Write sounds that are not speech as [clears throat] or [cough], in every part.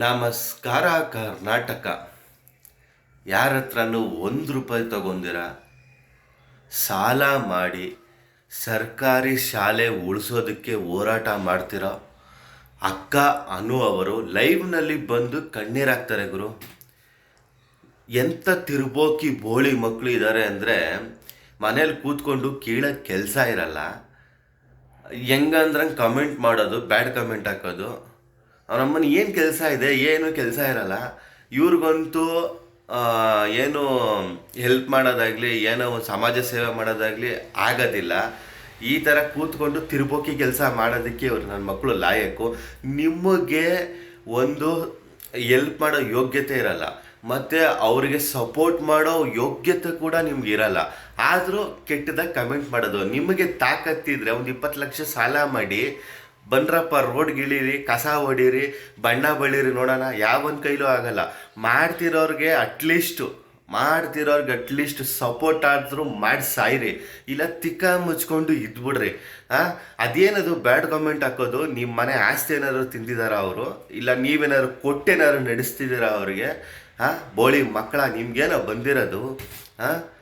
ನಮಸ್ಕಾರ ಕರ್ನಾಟಕ. ಯಾರ ಹತ್ರನೂ ಒಂದು ರೂಪಾಯಿ ತಗೊಂದಿರ ಸಾಲ ಮಾಡಿ ಸರ್ಕಾರಿ ಶಾಲೆ ಉಳಿಸೋದಕ್ಕೆ ಹೋರಾಟ ಮಾಡ್ತಿರೋ? ಅಕ್ಕ ಅನು ಅವರು ಲೈವ್ನಲ್ಲಿ ಬಂದು ಕಣ್ಣೀರಾಗ್ತಾರೆ ಗುರು. ಎಂಥ ತಿರುಬೋಕಿ ಬೋಳಿ ಮಕ್ಕಳು ಇದ್ದಾರೆ ಅಂದರೆ ಮನೇಲಿ ಕೂತ್ಕೊಂಡು ಕೀಳಕ್ಕೆ ಕೆಲಸ ಇರಲ್ಲ. ಹೆಂಗಂದ್ರಂಗೆ ಕಮೆಂಟ್ ಮಾಡೋದು ಬ್ಯಾಡ್ ಕಮೆಂಟ್ ಹಾಕೋದು. ಅವನಮ್ಮನ ಏನು ಕೆಲಸ ಇದೆ, ಏನು ಕೆಲಸ ಇರಲ್ಲ. ಇವ್ರಿಗಂತೂ ಏನು ಹೆಲ್ಪ್ ಮಾಡೋದಾಗಲಿ, ಏನೋ ಸಮಾಜ ಸೇವೆ ಮಾಡೋದಾಗಲಿ ಆಗೋದಿಲ್ಲ. ಈ ಥರ ಕೂತ್ಕೊಂಡು ತಿರುಬೋಕಿ ಕೆಲಸ ಮಾಡೋದಕ್ಕೆ ಇವರು ನನ್ನ ಮಕ್ಕಳು ಲಾಯಕು. ನಿಮಗೆ ಒಂದು ಹೆಲ್ಪ್ ಮಾಡೋ ಯೋಗ್ಯತೆ ಇರಲ್ಲ. ಮತ್ತು ಅವರಿಗೆ ಸಪೋರ್ಟ್ ಮಾಡೋ ಯೋಗ್ಯತೆ ಕೂಡ ನಿಮ್ಗೆ ಇರಲ್ಲ. ಆದರೂ ಕೆಟ್ಟದಾಗ ಕಮೆಂಟ್ ಮಾಡೋದು. ನಿಮಗೆ ತಾಕತ್ತಿದ್ರೆ ಒಂದು ಇಪ್ಪತ್ತು ಲಕ್ಷ ಸಾಲ ಮಾಡಿ ಬನ್ರಪ್ಪ ರೋಡ್ ಗಿಳೀರಿ, ಕಸ ಹೊಡೀರಿ ಬಣ್ಣ ಬಳೀರಿ ನೋಡೋಣ ಯಾವೊಂದು ಕೈಲೂ ಆಗಲ್ಲ. ಮಾಡ್ತಿರೋರಿಗೆ ಅಟ್ಲೀಸ್ಟು ಮಾಡ್ತಿರೋರ್ಗೆ ಅಟ್ಲೀಸ್ಟ್ ಸಪೋರ್ಟ್ ಆದರೂ ಮಾಡಿ ಸಾಯಿರಿ. ಇಲ್ಲ ತಿಕ್ಕ ಮುಚ್ಕೊಂಡು ಇದ್ಬಿಡ್ರಿ. ಹಾಂ ಅದೇನದು ಬ್ಯಾಡ್ ಕಮೆಂಟ್ ಹಾಕೋದು? ನಿಮ್ಮ ಮನೆ ಆಸ್ತಿ ಏನಾದ್ರು ತಿಂದಿದಾರ ಅವರು? ಇಲ್ಲ ನೀವೇನಾದ್ರು ಕೊಟ್ಟೇನಾದ್ರು ನಡೆಸ್ತಿದ್ದೀರಾ ಅವ್ರಿಗೆ? ಹಾಂ ಬೋಳಿ ಮಕ್ಕಳ, ನಿಮ್ಗೇನೋ ಬಂದಿರೋದು? ಆ?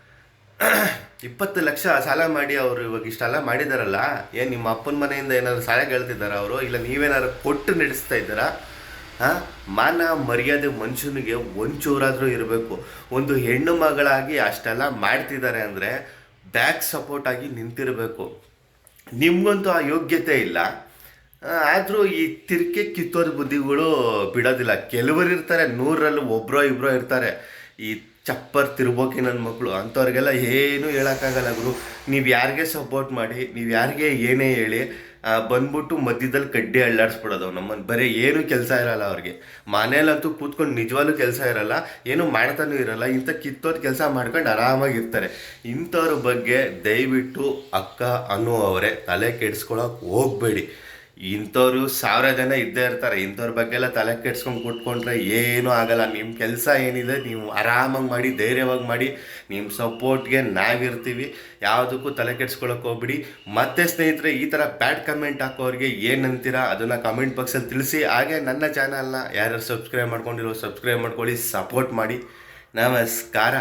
[clears throat] ಇಪ್ಪತ್ತು ಲಕ್ಷ ಸಾಲ ಮಾಡಿ ಅವರು ಇವಾಗ ಇಷ್ಟೆಲ್ಲ ಮಾಡಿದಾರಲ್ಲ, ಏನು ನಿಮ್ಮ ಅಪ್ಪನ ಮನೆಯಿಂದ ಏನಾದ್ರು ಸಾಲ ಕೇಳ್ತಿದ್ದಾರೆ ಅವರು? ಇಲ್ಲ ನೀವೇನಾದ್ರು ಕೊಟ್ಟು ನಡೆಸ್ತಾ ಇದ್ದಾರಾ? ಹಾಂ? ಮಾನ ಮರ್ಯಾದೆ ಮನುಷ್ಯನಿಗೆ ಒಂಚೂರಾದರೂ ಇರಬೇಕು. ಒಂದು ಹೆಣ್ಣು ಮಗಳಾಗಿ ಅಷ್ಟೆಲ್ಲ ಮಾಡ್ತಿದ್ದಾರೆ ಅಂದರೆ ಬ್ಯಾಕ್ ಸಪೋರ್ಟ್ ಆಗಿ ನಿಂತಿರಬೇಕು. ನಿಮಗಂತೂ ಆ ಯೋಗ್ಯತೆ ಇಲ್ಲ. ಆದರೂ ಈ ತಿರ್ಕೆ ಕಿತ್ತೋದ ಬುದ್ಧಿಗಳು ಬಿಡೋದಿಲ್ಲ. ಕೆಲವರು ಇರ್ತಾರೆ, ನೂರರಲ್ಲಿ ಒಬ್ಬರೋ ಇಬ್ಬರೋ ಇರ್ತಾರೆ. ಈ ಚಪ್ಪರ್ ತಿರ್ಬೋಕೆ ನನ್ನ ಮಕ್ಕಳು ಅಂಥವ್ರಿಗೆಲ್ಲ ಏನೂ ಹೇಳೋಕ್ಕಾಗಲ್ಲ ಗುರು. ನೀವು ಯಾರಿಗೆ ಸಪೋರ್ಟ್ ಮಾಡಿ, ನೀವು ಯಾರಿಗೆ ಏನೇ ಹೇಳಿ ಬಂದ್ಬಿಟ್ಟು ಮಧ್ಯದಲ್ಲಿ ಕಡ್ಡಿ ಅಳ್ಳಾಡಿಸ್ಬಿಡೋದು ನಮ್ಮನ್ನು ಬರೀ ಏನೂ ಕೆಲಸ ಇರಲ್ಲ ಅವ್ರಿಗೆ. ಮನೇಲಂತೂ ಕೂತ್ಕೊಂಡು ನಿಜವಾಗ್ಲೂ ಕೆಲಸ ಇರಲ್ಲ, ಏನೂ ಮಾಡ್ತಾನೂ ಇರಲ್ಲ, ಇಂಥ ಕಿತ್ತೋದು ಕೆಲಸ ಮಾಡ್ಕೊಂಡು ಆರಾಮಾಗಿರ್ತಾರೆ. ಇಂಥವ್ರ ಬಗ್ಗೆ ದಯವಿಟ್ಟು ಅಕ್ಕ ಅನ್ನೋ ಅವರೇ ತಲೆ ಕೆಡಿಸ್ಕೊಳಕ್ಕೆ ಹೋಗಬೇಡಿ. ಇಂಥವ್ರು ಸಾವಿರ ಜನ ಇದ್ದೇ ಇರ್ತಾರೆ. ಇಂಥವ್ರ ಬಗ್ಗೆ ಎಲ್ಲ ತಲೆ ಕೆಡ್ಸ್ಕೊಂಡು ಕೂತ್ಕೊಂಡ್ರೆ ಏನೂ ಆಗಲ್ಲ. ನಿಮ್ಮ ಕೆಲಸ ಏನಿದೆ ನೀವು ಆರಾಮಾಗಿ ಮಾಡಿ, ಧೈರ್ಯವಾಗಿ ಮಾಡಿ ನಿಮ್ಮ ಸಪೋರ್ಟ್ಗೆ ನಾವಿರ್ತೀವಿ. ಯಾವುದಕ್ಕೂ ತಲೆ ಕೆಡ್ಸ್ಕೊಳಕ್ಕೆ ಹೋಗ್ಬಿಡಿ. ಮತ್ತೆ ಸ್ನೇಹಿತರೆ, ಈ ಥರ ಬ್ಯಾಡ್ ಕಮೆಂಟ್ ಹಾಕೋರಿಗೆ ಏನಂತೀರಾ ಅದನ್ನು ಕಮೆಂಟ್ ಬಾಕ್ಸಲ್ಲಿ ತಿಳಿಸಿ. ಹಾಗೆ ನನ್ನ ಚಾನಲ್ನ ಯಾರ್ಯಾರು ಸಬ್ಸ್ಕ್ರೈಬ್ ಮಾಡ್ಕೊಂಡಿರೋ ಸಬ್ಸ್ಕ್ರೈಬ್ ಮಾಡ್ಕೊಳ್ಳಿ, ಸಪೋರ್ಟ್ ಮಾಡಿ. ನಮಸ್ಕಾರ.